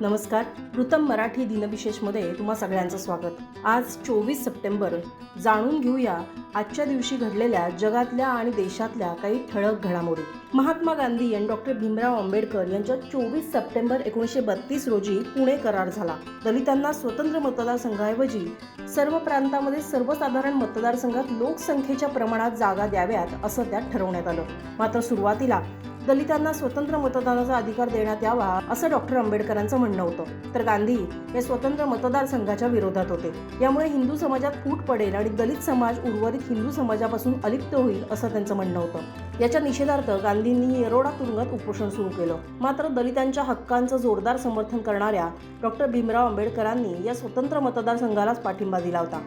नमस्कार. प्रथम मराठी दिनविशेषमध्ये तुम्हा सगळ्यांचं स्वागत. आज चोवीस सप्टेंबर. जाणून घेऊया आजच्या दिवशी घडलेल्या जगातल्या आणि देशातल्या काही ठळक घडामोडी. महात्मा गांधी आणि डॉक्टर भीमराव आंबेडकर यांच्या चोवीस सप्टेंबर एकोणीसशे बत्तीस रोजी पुणे करार झाला. दलितांना स्वतंत्र मतदारसंघाऐवजी सर्व प्रांतामध्ये सर्वसाधारण मतदारसंघात लोकसंख्येच्या प्रमाणात जागा द्याव्यात असं त्यात ठरवण्यात आलं. मात्र सुरुवातीला दलितांना स्वतंत्र मतदानाचा अधिकार देण्यात यावा असं डॉक्टर आंबेडकरांचं म्हणणं होतं. तर गांधी हे स्वतंत्र मतदारसंघाच्या विरोधात होते. यामुळे हिंदू समाजात फूट पडेल आणि दलित समाज उर्वरित हिंदू समाजापासून अलिप्त होईल असं त्यांचं म्हणणं होतं. याच्या निषेधार्थ गांधी गांधींनी येरोडा तुरुंगात उपोषण सुरू केलं. मात्र दलितांच्या हक्कांचं जोरदार समर्थन करणाऱ्या डॉक्टर भीमराव आंबेडकरांनी या स्वतंत्र मतदारसंघालाच पाठिंबा दिला होता.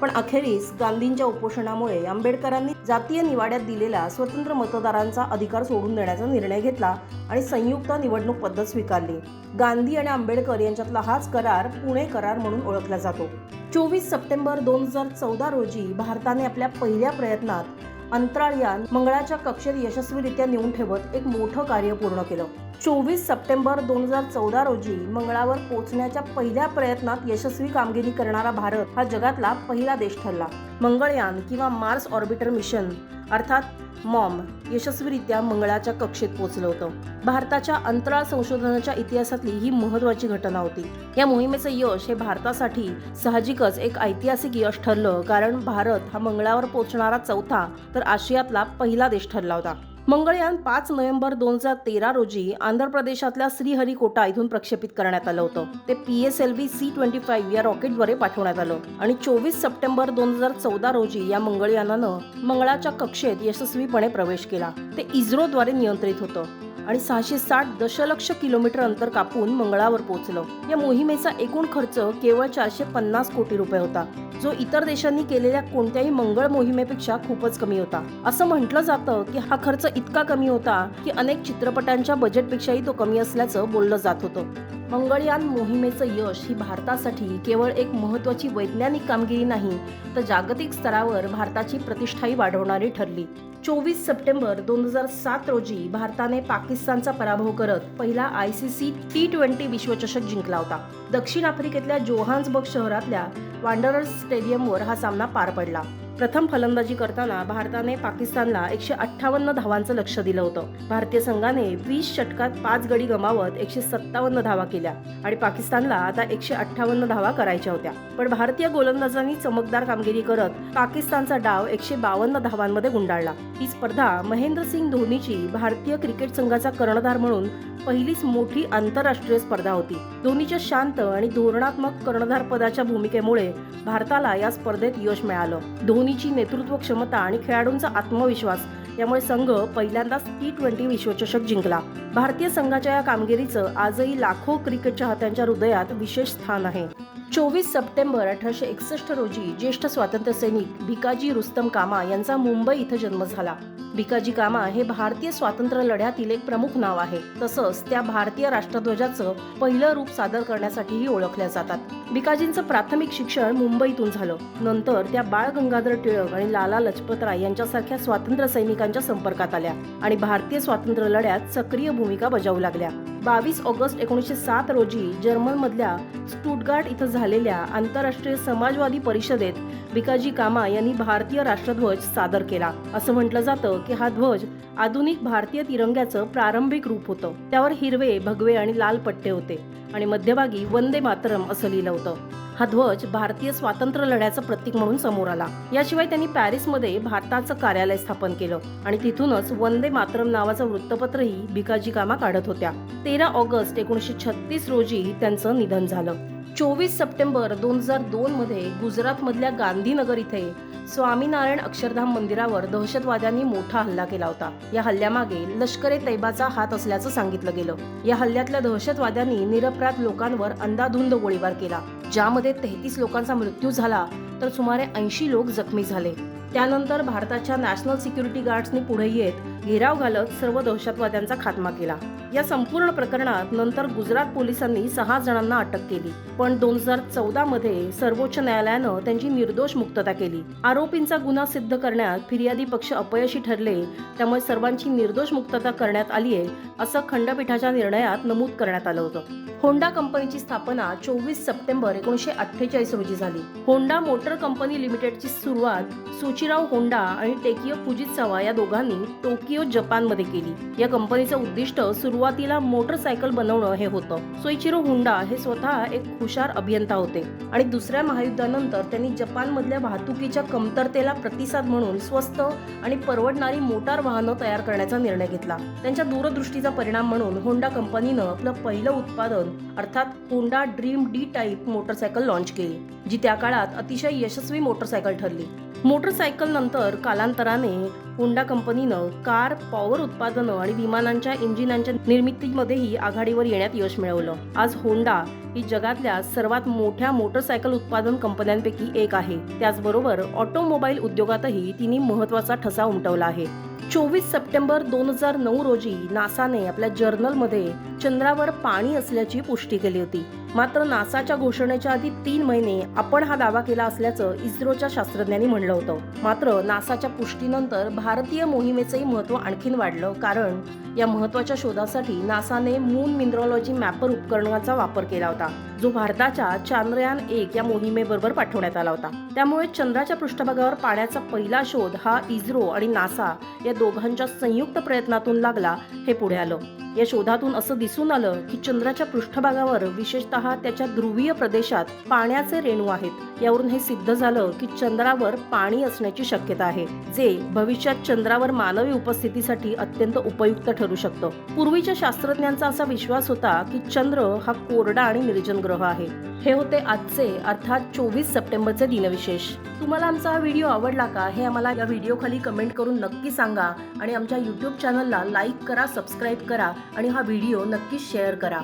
पण अखेरीस गांधींच्या उपोषणामुळे आंबेडकरांनी जातीय निवाड्यात दिलेला स्वतंत्र मतदारांचा अधिकार सोडून देण्याचा निर्णय घेतला आणि संयुक्त निवडणूक पद्धत स्वीकारली. गांधी आणि आंबेडकर यांच्यातला हाच करार पुणे करार म्हणून ओळखला जातो. चोवीस सप्टेंबर दोन हजार चौदा रोजी भारताने आपल्या पहिल्या प्रयत्नात अंतराळयान मंगळाच्या कक्षेत यशस्वीरित्या नेऊन ठेवत एक मोठं कार्य पूर्ण केलं. चोवीस सप्टेंबर दोन हजार चौदा रोजी मंगळावर पोहोचण्याच्या पहिल्या प्रयत्नात यशस्वी कामगिरी करणारा भारत हा जगातला पहिला देश ठरला. मंगळयान किंवा मार्स ऑर्बिटर मिशन अर्थात मॉम यशस्वीरित्या मंगळाच्या कक्षेत पोहोचलं होतं. भारताच्या अंतराळ संशोधनाच्या इतिहासातली ही महत्वाची घटना होती. या मोहिमेचं यश हे भारतासाठी साहजिकच एक ऐतिहासिक यश ठरलं कारण भारत हा मंगळावर पोहोचणारा चौथा तर आशियातला पहिला देश ठरला होता. मंगळयान पाच नोव्हेंबर दोन हजार तेरा रोजी आंध्र प्रदेशातल्या श्रीहरिकोटा इथून प्रक्षेपित करण्यात आलं होतं. ते P S L V C twenty five या रॉकेटद्वारे पाठवण्यात आलं. आणि चोवीस सप्टेंबर दोन हजार चौदा रोजी या मंगळयानानं मंगळाच्या कक्षेत यशस्वीपणे प्रवेश केला. ते इस्रोद्वारे नियंत्रित होतं. आणि सहाशे साठ दशलक्ष किलोमीटर अंतर कापून मंगळावर पोहोचलं. या मोहिमेचा एकूण खर्च केवळ चारशे पन्नास कोटी रुपये होता. जो इतर देशांनी केलेल्या कोणत्याही मंगळ मोहिमेपेक्षा खूपच कमी होता. असं म्हटलं जातं की हा खर्च इतका कमी होता की अनेक चित्रपटांच्या बजेटपेक्षाही तो कमी असल्याचं बोललं जात होतं. मंगळयान मोहिमेचं यश ही भारतासाठी केवळ एक महत्वाची वैज्ञानिक कामगिरी नाही तर जागतिक स्तरावर भारताची प्रतिष्ठाही वाढवणारी ठरली. चोवीस सप्टेंबर दोन हजार सात रोजी भारताने पाकिस्तानचा पराभव करत पहिला I C C T twenty विश्वचषक जिंकला होता. दक्षिण आफ्रिकेतल्या जोहान्सबर्ग शहरातल्या वांडरर्स स्टेडियमवर हा सामना पार पडला. प्रथम फलंदाजी करताना भारताने पाकिस्तानला एकशे अठ्ठावन्न धावांचं लक्ष दिलं होतं. भारतीय संघाने वीस षटकात पाच गडी गमावत एकशे सत्तावन्न धावा केल्या आणि पाकिस्तानला आता एकशे अठ्ठावन्न धावा करायच्या होत्या. पण भारतीय गोलंदाजांनी चमकदार कामगिरी करत पाकिस्तानचा डाव एकशे बावन्न धावांमध्ये गुंडाळला. ही स्पर्धा महेंद्रसिंग धोनीची भारतीय क्रिकेट संघाचा कर्णधार म्हणून पहिलीच मोठी आंतरराष्ट्रीय स्पर्धा होती. धोनीच्या शांत आणि धोरणात्मक कर्णधार पदाच्या भूमिकेमुळे भारताला या स्पर्धेत यश मिळालं. धोनीची नेतृत्व क्षमता आणि खेळाडूंचा आत्मविश्वास. यामुळे संघ पहिल्यांदाच टी ट्वेंटी विश्वचषक जिंकला. भारतीय संघाच्या या कामगिरीचं आजही लाखो क्रिकेट चाहत्यांच्या हृदयात विशेष स्थान आहे. चोवीस सप्टेंबर अठराशे एकसष्ट रोजी ज्येष्ठ स्वातंत्र्यसैनिक भिकाजी रुस्तम कामा यांचा मुंबई इथं जन्म झाला. भिकाजी कामा हे भारतीय स्वातंत्र्य लढ्यातील एक प्रमुख नाव आहे. तसंच त्या भारतीय राष्ट्रध्वजाचं पहिलं रूप सादर करण्यासाठीही ओळखल्या जातात. भिकाजींचं प्राथमिक शिक्षण मुंबईतून झालं. नंतर त्या बाळ गंगाधर टिळक आणि लाला लजपतराय यांच्यासारख्या स्वातंत्र्य सैनिकांच्या संपर्कात आल्या आणि भारतीय स्वातंत्र्य लढ्यात सक्रिय भूमिका बजावू लागल्या. बावीस ऑगस्ट एकोणीसशे सात रोजी जर्मनमधल्या स्टुटगार्ट इथं झालेल्या आंतरराष्ट्रीय समाजवादी परिषदेत भिकाजी कामा यांनी भारतीय राष्ट्रध्वज सादर केला. असं म्हटलं जातं की हा ध्वज आधुनिक भारतीय तिरंग्याचं प्रारंभिक रूप होतं. त्यावर हिरवे भगवे आणि लाल पट्टे होते आणि मध्यभागी वंदे मातरम असं लिहिलं होतं. हा ध्वज भारतीय स्वातंत्र्य लढ्याचं प्रतीक म्हणून समोर आला. याशिवाय त्यांनी पॅरिसमध्ये भारताचं कार्यालय स्थापन केलं आणि तिथूनच वंदे मातरम नावाचं वृत्तपत्रही भिकाजी कामा काढत होत्या. तेरा ऑगस्ट एकोणीसशे छत्तीस रोजी त्यांचं निधन झालं. चोवीस सप्टेंबर दोन हजार दोन मध्ये गुजरातमधल्या गांधीनगर इथे स्वामीनारायण अक्षरधाम मंदिरावर दहशतवाद्यांनी मोठा हल्ला केला होता. या हल्ल्यामागे लष्कर ए तैबाचा हात असल्याचं सांगितलं गेलं. या हल्ल्यातल्या दहशतवाद्यांनी निरपराध लोकांवर अंदाधुंद गोळीबार केला. ज्यामध्ये तेहतीस लोकांचा मृत्यू झाला तर सुमारे ऐंशी लोक जखमी झाले. त्यानंतर भारताच्या नॅशनल सिक्युरिटी गार्ड्सनी पुढे येत घेराव घालत सर्व दहशतवाद्यांचा खात्मा केला. या संपूर्ण प्रकरणात नंतर गुजरात पोलिसांनी सहा जणांना अटक केली. पण दोन हजार चौदा मध्ये सर्वोच्च न्यायालयानं त्यांची निर्दोष मुक्तता केली. आरोपींचा गुन्हा सिद्ध करण्यात फिर्यादी पक्ष अपयशी ठरले त्यामुळे सर्वांची निर्दोष मुक्तता करण्यात आली आहे असं खंडपीठाच्या निर्णयात नमूद करण्यात आलं होतं. होंडा कंपनीची स्थापना चोवीस सप्टेंबर एकोणीसशे अठ्ठेचाळीस रोजी झाली. होंडा मोटर कंपनी लिमिटेडची सुरुवात सुचिराव होंडा आणि टेकियो फुजित्सावा या दोघांनी टोकियो जपानमध्ये केली. या कंपनीचं उद्दिष्ट सुरुवातीला मोटरसायकल बनवणं हे होतं. सोइचिरो हुंडा हे स्वतः एक हुशार अभियंता होते आणि दुसऱ्या महायुद्धानंतर त्यांनी जपानमधल्या वाहतुकीच्या कमतरतेला प्रतिसाद म्हणून स्वस्त आणि परवडणारी मोटार वाहनं तयार करण्याचा निर्णय घेतला. त्यांच्या दूरदृष्टीचा परिणाम म्हणून होंडा कंपनीनं आपलं पहिलं उत्पादन अर्थात Honda Dream D type motorcycle launch केली जी त्या काळात अतिशय यशस्वी मोटरसायकल ठरली. मोटरसायकल नंतर कालांतराने होंडा कंपनीनं कार पॉवर उत्पादनं आणि विमानांच्या इंजिनांच्या निर्मितीमध्येही आघाडीवर येण्यात यश मिळवलं. आज होंडा ही जगातल्या सर्वात मोठ्या मोटरसायकल उत्पादन कंपन्यांपैकी एक आहे. त्याचबरोबर ऑटोमोबाईल उद्योगातही तिने महत्त्वाचा ठसा उमटवला आहे. चोवीस सप्टेंबर दोन हजार नऊ रोजी नासाने आपल्या जर्नलमध्ये चंद्रावर पाणी असल्याची पुष्टी केली होती. मात्र नासाच्या घोषणेच्या आधी तीन महिने आपण हा दावा केला असल्याचं इस्रोच्या शास्त्रज्ञांनी म्हणलं होतं. मात्र नासाच्या पुष्टीनंतर भारतीय मोहिमेचंही महत्त्व आणखीन वाढलं कारण या महत्त्वाच्या शोधासाठी नासाने मून मिनरॉलॉजी मॅपर उपकरणाचा वापर केला होता. जो भारताच्या चांद्रयान एक या मोहिमेबरोबर पाठवण्यात आला होता. त्यामुळे चंद्राच्या पृष्ठभागावर पाण्याचा पहिला शोध हा इस्रो आणि नासा या दोघांच्या संयुक्त प्रयत्नातून लागला हे पुढे आलं. या शोधातून असं दिसून आलं की चंद्राच्या पृष्ठभागावर विशेषतः त्याच्या ध्रुवीय प्रदेशात पाण्याचे रेणू आहेत. यावरून हे सिद्ध झालं की चंद्रावर पाणी असण्याची शक्यता आहे जे भविष्यात चंद्रावर मानवी उपस्थितीसाठी अत्यंत उपयुक्त ठरू शकतं. पूर्वीच्या शास्त्रज्ञांचा असा विश्वास होता की चंद्र हा कोरडा आणि निर्जन ग्रह आहे. हे होते आजचे अर्थात चोवीस सप्टेंबरचे दिनविशेष. तुम्हाला आमचा हा व्हिडिओ आवडला का? हे आम्हाला या व्हिडिओ खाली कमेंट करून नक्की सांगा आणि आमच्या यूट्यूब चॅनलला लाईक करा सबस्क्राईब करा. आणि हा व्हिडिओ नक्की शेअर करा.